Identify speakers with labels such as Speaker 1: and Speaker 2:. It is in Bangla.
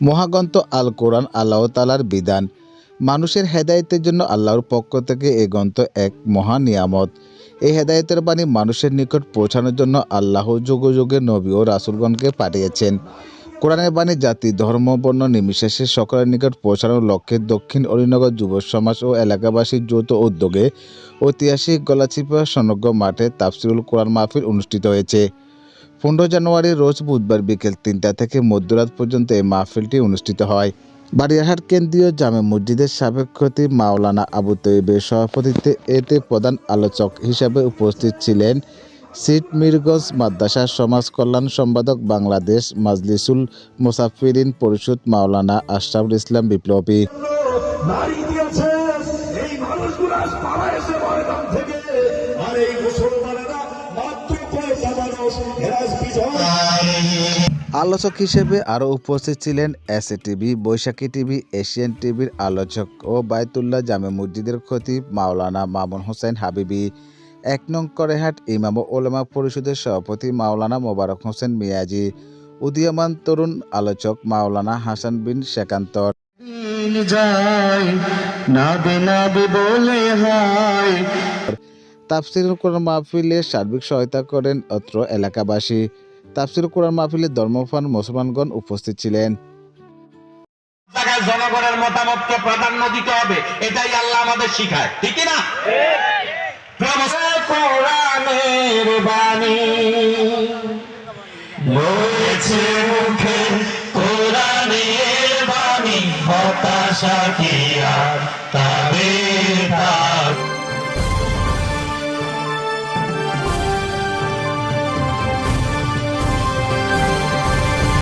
Speaker 1: মহাগ্রন্থ আল কোরআন আল্লাহ তালার বিধান। মানুষের হেদায়েতের জন্য আল্লাহর পক্ষ থেকে এ গ্রন্থ এক মহা নিয়ামত। এই হেদায়েতের বাণী মানুষের নিকট পৌঁছানোর জন্য আল্লাহ যুগ যুগে নবী ও রাসুলগণকে পাঠিয়েছেন। কোরআনের বাণী জাতি, ধর্ম, বর্ণ নির্বিশেষে সকলের নিকট পৌঁছানোর লক্ষ্যে দক্ষিণ অরিনগর যুব সমাজ ও এলাকাবাসীর যৌথ উদ্যোগে ঐতিহাসিক গলাচিপা সমগ্র মাঠে তাফসিরুল কোরআন মাহফিল অনুষ্ঠিত হয়েছে। পনেরো জানুয়ারি রোজ বুধবার বিকেল তিনটা থেকে মধ্যরাত পর্যন্ত এই মাহফিলটি অনুষ্ঠিত হয়। বাড়িয়াহাট কেন্দ্রীয় জামে মসজিদের সাবেক খতিব মাওলানা আবু তৈবের সভাপতিত্বে এতে প্রধান আলোচক হিসাবে উপস্থিত ছিলেন সিট মিরগঞ্জ মাদ্রাসা সমাজ কল্যাণ সম্পাদক বাংলাদেশ মাজলিসুল মুসাফিরিন পরিষদ মাওলানা আশরাফুল ইসলাম বিপ্লবী। আলোচক হিসেবে আরও উপস্থিত ছিলেন SA TV Baishakhi TV Asian টিভির আলোচক ও বায়তুল্লাহ জামে মসজিদের খতিব মাওলানা মামুন হোসেন হাবিবি এক নং করেহাট ইমাম ও ওলামা পরিষদের সভাপতি মাওলানা মোবারক হোসেন মিয়াজি উদীয়মান তরুণ আলোচক মাওলানা হাসান বিন শেকান্তর
Speaker 2: যায় নাবে নাবে বলে হায়
Speaker 1: তাফসিরুল কোরআন মাহফিলে সার্বিক সহায়তা করেন অত্র এলাকাবাসী। তাফসিরুল কোরআন মাহফিলে ধর্মফান মুসলমানগণ উপস্থিত ছিলেন।
Speaker 3: জনগণের মতামতকে প্রাধান্য দিতে হবে এটাই আল্লাহ আমাদের শিখায় ঠিক না
Speaker 2: কোরআনের বাণী রয়েছে মুখে কোরআনের বাণী হতাশা কি আর তাবে